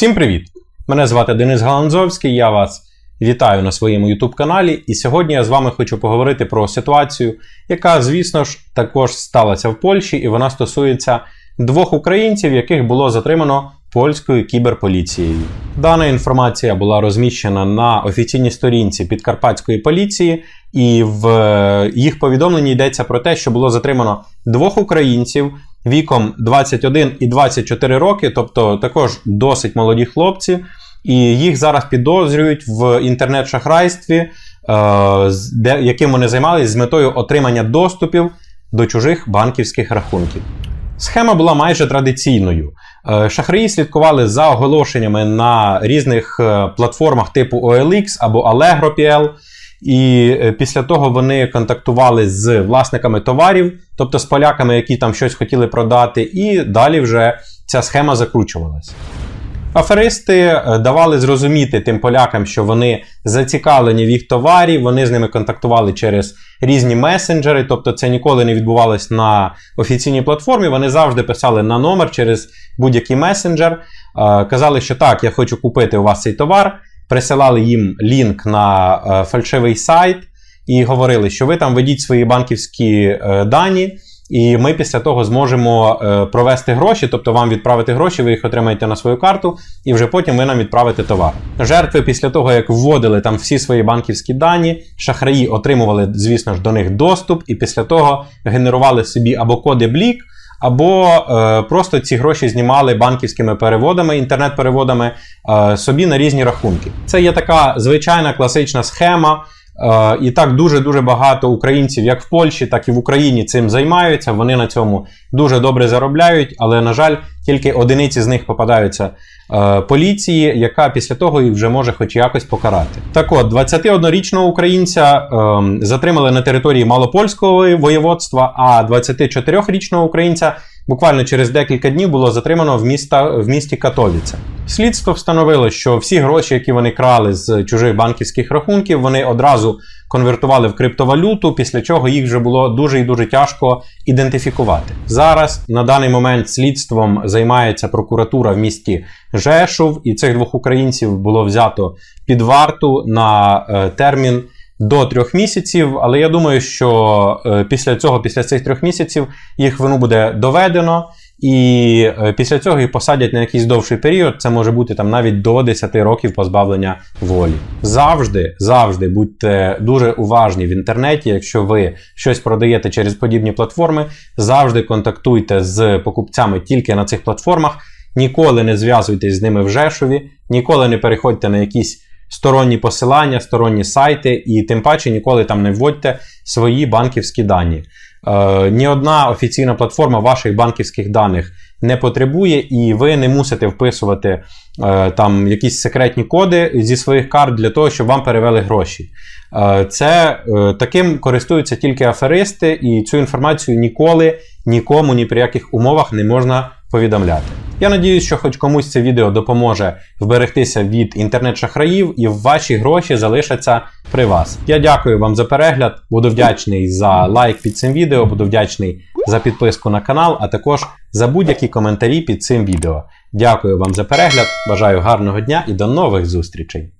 Всім привіт! Мене звати Денис Галанзовський, я вас вітаю на своєму YouTube каналі. І сьогодні я з вами хочу поговорити про ситуацію, яка, звісно ж, також сталася в Польщі, і вона стосується двох українців, яких було затримано польською кіберполіцією. Дана інформація була розміщена на офіційній сторінці підкарпатської поліції, і в е, їх повідомленні йдеться про те, що було затримано двох українців віком 21 і 24 роки, тобто також досить молоді хлопці, і їх зараз підозрюють в інтернет-шахрайстві, е, яким вони займалися з метою отримання доступів до чужих банківських рахунків. Схема була майже традиційною. Е, Шахраї слідкували за оголошеннями на різних е, платформах типу OLX або Allegro.pl, і е, після того вони контактували з власниками товарів, тобто з поляками, які там щось хотіли продати, і далі вже ця схема закручувалася. Аферисти е, давали зрозуміти тим полякам, що вони зацікавлені в їх товарі, вони з ними контактували через різні месенджери, тобто це ніколи не відбувалось на офіційній платформі. Вони завжди писали на номер через будь-який месенджер, е, казали, що так, я хочу купити у вас цей товар, присилали їм лінк на е, фальшивий сайт і говорили, що ви там ведіть свої банківські е, дані. І ми після того зможемо е, провести гроші, тобто вам відправити гроші, ви їх отримаєте на свою карту, і вже потім ви нам відправите товар. Жертви після того, як вводили там всі свої банківські дані, шахраї отримували, звісно ж, до них доступ, і після того генерували собі або коди блік, або е, просто ці гроші знімали банківськими переводами, інтернет-переводами е, собі на різні рахунки. Це є така звичайна класична схема. Е, І так дуже-дуже багато українців, як в Польщі, так і в Україні цим займаються. Вони на цьому дуже добре заробляють, але, на жаль, тільки одиниці з них попадаються е, поліції, яка після того їх вже може хоч якось покарати. Так от, 21-річного українця е, затримали на території Малопольського воєводства, а 24-річного українця буквально через декілька днів було затримано в, міста, в місті Катовіце. Слідство встановило, що всі гроші, які вони крали з чужих банківських рахунків, вони одразу конвертували в криптовалюту, після чого їх вже було дуже і дуже тяжко ідентифікувати. Зараз на даний момент слідством займається прокуратура в місті Жешув, і цих двох українців було взято під варту на е, термін. До трьох місяців, але я думаю, що е, після цього, після цих трьох місяців, їх вину буде доведено, і е, після цього їх посадять на якийсь довший період. Це може бути там навіть до 10 років позбавлення волі. Завжди, завжди будьте дуже уважні в інтернеті. Якщо ви щось продаєте через подібні платформи, завжди контактуйте з покупцями тільки на цих платформах. Ніколи не зв'язуйтесь з ними в Жешові, ніколи не переходьте на якісь сторонні посилання, сторонні сайти, і тим паче ніколи там не вводьте свої банківські дані. Е, ні одна офіційна платформа ваших банківських даних не потребує, і ви не мусите вписувати е, там якісь секретні коди зі своїх карт для того, щоб вам перевели гроші. Е, це е, таким користуються тільки аферисти, і цю інформацію ніколи нікому ні при яких умовах не можна повідомляти. Я надіюсь, що хоч комусь це відео допоможе вберегтися від інтернет-шахраїв і ваші гроші залишаться при вас. Я дякую вам за перегляд, буду вдячний за лайк під цим відео, буду вдячний за підписку на канал, а також за будь-які коментарі під цим відео. Дякую вам за перегляд, бажаю гарного дня і до нових зустрічей!